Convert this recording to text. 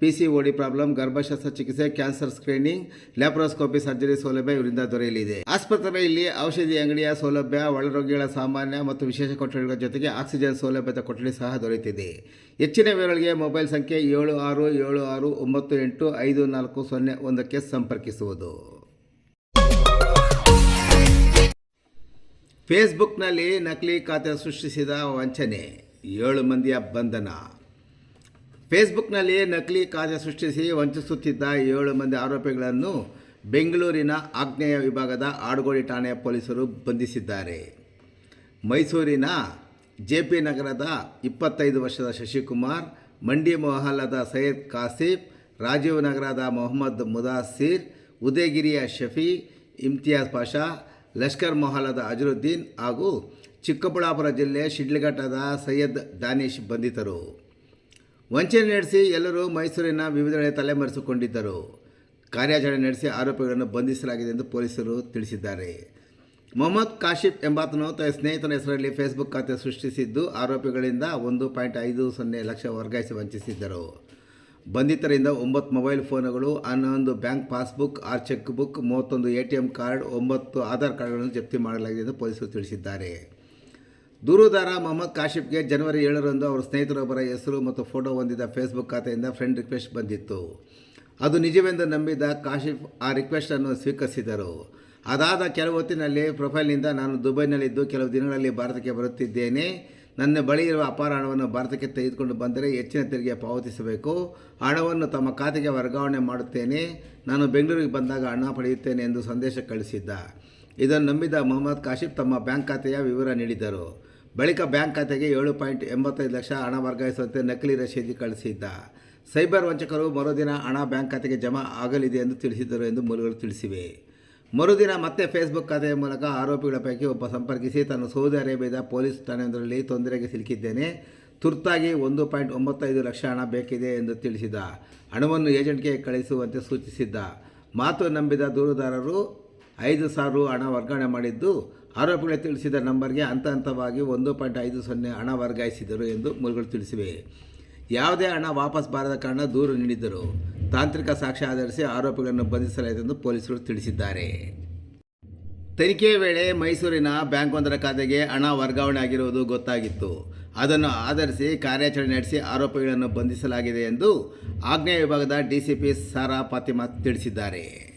P problem ಗರ್ಭಶಸ್ತ್ರ ಚಿಕಿತ್ಸೆ cancer screening laparoscopy surgery ಸೌಲಭ್ಯ ಇವರಿಂದ ದೊರೆಯಲಿದೆ. ಆಸ್ಪತ್ರೆಯಲ್ಲಿ ಔಷಧಿ ಅಂಗಡಿಯ ಸೌಲಭ್ಯ, ಒಳರೋಗಿಗಳ ಸಾಮಾನ್ಯ ಮತ್ತು ವಿಶೇಷ ಕೊಠಡಿಗಳ ಜೊತೆಗೆ ಆಕ್ಸಿಜನ್ ಸೌಲಭ್ಯದ ಕೊಠಡಿ ಸಹ ದೊರೆಯುತ್ತಿದೆ. ಹೆಚ್ಚಿನ ವಿವರಗಳಿಗೆ ಮೊಬೈಲ್ ಸಂಖ್ಯೆ ಏಳು ಆರು ಏಳು ಆರು ಒಂಬತ್ತು ಎಂಟು ಐದು ನಾಲ್ಕು ಸೊನ್ನೆ ಒಂದಕ್ಕೆ ಸಂಪರ್ಕಿಸುವುದು. ಫೇಸ್ಬುಕ್ನಲ್ಲಿ ನಕಲಿ ಖಾತೆ ಸೃಷ್ಟಿಸಿದ ವಂಚನೆ, ಏಳು ಮಂದಿಯ ಬಂಧನ. ಫೇಸ್ಬುಕ್ನಲ್ಲಿ ನಕಲಿ ಖಾತೆ ಸೃಷ್ಟಿಸಿ ವಂಚಿಸುತ್ತಿದ್ದ ಏಳು ಮಂದಿ ಆರೋಪಿಗಳನ್ನು ಬೆಂಗಳೂರಿನ ಆಗ್ನೇಯ ವಿಭಾಗದ ಆಡುಗೋಡಿ ಠಾಣೆಯ ಪೊಲೀಸರು ಬಂಧಿಸಿದ್ದಾರೆ. ಮೈಸೂರಿನ ಜೆ ಪಿ ನಗರದ ಇಪ್ಪತ್ತೈದು ವರ್ಷದ ಶಶಿಕುಮಾರ್ ಮಂಡಿ ಮೊಹಲ್ಲದ ಸೈಯದ್ ಕಾಸಿಫ್ ರಾಜೀವ್ ನಗರದ ಮೊಹಮ್ಮದ್ ಮುದಾಸಿರ್, ಉದಯಗಿರಿಯ ಶಫಿ, ಇಮ್ತಿಯಾಜ್ ಪಾಷಾ, ಲಷ್ಕರ್ ಮೊಹಲ್ಲದ ಅಜರುದ್ದೀನ್ ಹಾಗೂ ಚಿಕ್ಕಬಳ್ಳಾಪುರ ಜಿಲ್ಲೆ ಶಿಡ್ಲಘಟ್ಟದ ಸೈಯದ್ ದಾನಿಶ್ ಬಂಧಿತರು. ವಂಚನೆ ನಡೆಸಿ ಎಲ್ಲರೂ ಮೈಸೂರಿನ ವಿವಿಧೆಡೆ ತಲೆಮರೆಸಿಕೊಂಡಿದ್ದರು. ಕಾರ್ಯಾಚರಣೆ ನಡೆಸಿ ಆರೋಪಿಗಳನ್ನು ಬಂಧಿಸಲಾಗಿದೆ ಎಂದು ಪೊಲೀಸರು ತಿಳಿಸಿದ್ದಾರೆ. ಮೊಹಮ್ಮದ್ ಕಾಶಿಫ್ ಎಂಬಾತನು ತನ್ನ ಸ್ನೇಹಿತನ ಹೆಸರಲ್ಲಿ ಫೇಸ್ಬುಕ್ ಖಾತೆ ಸೃಷ್ಟಿಸಿದ್ದು, ಆರೋಪಿಗಳಿಂದ ಒಂದು ಪಾಯಿಂಟ್ ಐದು ಸೊನ್ನೆ ಲಕ್ಷ ವರ್ಗಾಯಿಸಿ ವಂಚಿಸಿದ್ದರು. ಬಂಧಿತರಿಂದ ಒಂಬತ್ತು ಮೊಬೈಲ್ ಫೋನುಗಳು, ಹನ್ನೊಂದು ಬ್ಯಾಂಕ್ ಪಾಸ್ಬುಕ್, ಆರು ಚೆಕ್ ಬುಕ್ ಮೂವತ್ತೊಂದು ಎ ಟಿ ಎಂ ಕಾರ್ಡ್, ಒಂಬತ್ತು ಆಧಾರ್ ಕಾರ್ಡ್ಗಳನ್ನು ಜಪ್ತಿ ಮಾಡಲಾಗಿದೆ ಎಂದು ಪೊಲೀಸರು ತಿಳಿಸಿದ್ದಾರೆ. ದೂರುದಾರ ಮೊಹಮ್ಮದ್ ಕಾಶಿಫ್ಗೆ ಜನವರಿ ಏಳರಂದು ಅವರ ಸ್ನೇಹಿತರೊಬ್ಬರ ಹೆಸರು ಮತ್ತು ಫೋಟೋ ಹೊಂದಿದ್ದ ಫೇಸ್ಬುಕ್ ಖಾತೆಯಿಂದ ಫ್ರೆಂಡ್ ರಿಕ್ವೆಸ್ಟ್ ಬಂದಿತ್ತು. ಅದು ನಿಜವೆಂದು ನಂಬಿದ ಕಾಶಿಫ್ ಆ ರಿಕ್ವೆಸ್ಟನ್ನು ಸ್ವೀಕರಿಸಿದರು. ಅದಾದ ಕೆಲವು ಹೊತ್ತಿನಲ್ಲಿ ಪ್ರೊಫೈಲ್ನಿಂದ ನಾನು ದುಬೈನಲ್ಲಿದ್ದು ಕೆಲವು ದಿನಗಳಲ್ಲಿ ಭಾರತಕ್ಕೆ ಬರುತ್ತಿದ್ದೇನೆ. ನನ್ನ ಬಳಿ ಇರುವ ಅಪಾರ ಹಣವನ್ನು ಭಾರತಕ್ಕೆ ತೆಗೆದುಕೊಂಡು ಬಂದರೆ ಹೆಚ್ಚಿನ ತೆರಿಗೆ ಪಾವತಿಸಬೇಕು. ಹಣವನ್ನು ತಮ್ಮ ಖಾತೆಗೆ ವರ್ಗಾವಣೆ ಮಾಡುತ್ತೇನೆ. ನಾನು ಬೆಂಗಳೂರಿಗೆ ಬಂದಾಗ ಹಣ ಪಡೆಯುತ್ತೇನೆ ಎಂದು ಸಂದೇಶ ಕಳಿಸಿದ್ದ. ಇದನ್ನು ನಂಬಿದ ಮೊಹಮ್ಮದ್ ಕಾಶಿಫ್ ತಮ್ಮ ಬ್ಯಾಂಕ್ ಖಾತೆಯ ವಿವರ ನೀಡಿದರು. ಬಳಿಕ ಬ್ಯಾಂಕ್ ಖಾತೆಗೆ ಏಳು ಪಾಯಿಂಟ್ ಎಂಬತ್ತೈದು ಲಕ್ಷ ಹಣ ವರ್ಗಾಯಿಸುವಂತೆ ನಕಲಿ ರಶೀದಿ ಕಳಿಸಿದ್ದ. ಸೈಬರ್ ವಂಚಕರು ಮರುದಿನ ಹಣ ಬ್ಯಾಂಕ್ ಖಾತೆಗೆ ಜಮಾ ಆಗಲಿದೆ ಎಂದು ತಿಳಿಸಿದ್ದರು ಎಂದು ಮೂಲಗಳು ತಿಳಿಸಿವೆ. ಮರುದಿನ ಮತ್ತೆ ಫೇಸ್ಬುಕ್ ಖಾತೆಯ ಮೂಲಕ ಆರೋಪಿಗಳ ಪೈಕಿ ಒಬ್ಬ ಸಂಪರ್ಕಿಸಿ ತಾನು ಸೌದಿ ಅರೇಬಿಯಾದ ಪೊಲೀಸ್ ಠಾಣೆಯೊಂದರಲ್ಲಿ ತೊಂದರೆಗೆ ಸಿಲುಕಿದ್ದೇನೆ. ತುರ್ತಾಗಿ ಒಂದು ಪಾಯಿಂಟ್ ಒಂಬತ್ತೈದು ಲಕ್ಷ ಹಣ ಬೇಕಿದೆ ಎಂದು ತಿಳಿಸಿದ. ಹಣವನ್ನು ಏಜೆಂಟ್ಗೆ ಕಳಿಸುವಂತೆ ಸೂಚಿಸಿದ್ದ. ಮಾತು ನಂಬಿದ ದೂರುದಾರರು ಐದು ಸಾವಿರ ಹಣ ವರ್ಗಾವಣೆ ಮಾಡಿದ್ದು ಆರೋಪಿಗಳು ತಿಳಿಸಿದ ನಂಬರ್ಗೆ ಹಂತ ಹಂತವಾಗಿ ಒಂದು ಪಾಯಿಂಟ್ ಐದು ಸೊನ್ನೆ ಹಣ ವರ್ಗಾಯಿಸಿದರು ಎಂದು ಮೂಲಗಳು ತಿಳಿಸಿವೆ. ಯಾವುದೇ ಹಣ ವಾಪಸ್ ಬಾರದ ಕಾರಣ ದೂರು ನೀಡಿದ್ದರು. ತಾಂತ್ರಿಕ ಸಾಕ್ಷ್ಯ ಆಧರಿಸಿ ಆರೋಪಿಗಳನ್ನು ಬಂಧಿಸಲಾಯಿತು ಎಂದು ಪೊಲೀಸರು ತಿಳಿಸಿದ್ದಾರೆ. ತನಿಖೆ ವೇಳೆ ಮೈಸೂರಿನ ಬ್ಯಾಂಕೊಂದರ ಖಾತೆಗೆ ಹಣ ವರ್ಗಾವಣೆ ಆಗಿರುವುದು ಗೊತ್ತಾಗಿತ್ತು. ಅದನ್ನು ಆಧರಿಸಿ ಕಾರ್ಯಾಚರಣೆ ನಡೆಸಿ ಆರೋಪಿಗಳನ್ನು ಬಂಧಿಸಲಾಗಿದೆ ಎಂದು ಆಗ್ನೇಯ ವಿಭಾಗದ ಡಿಸಿಪಿ ಸಾರಾ ಫಾತಿಮಾ ತಿಳಿಸಿದ್ದಾರೆ.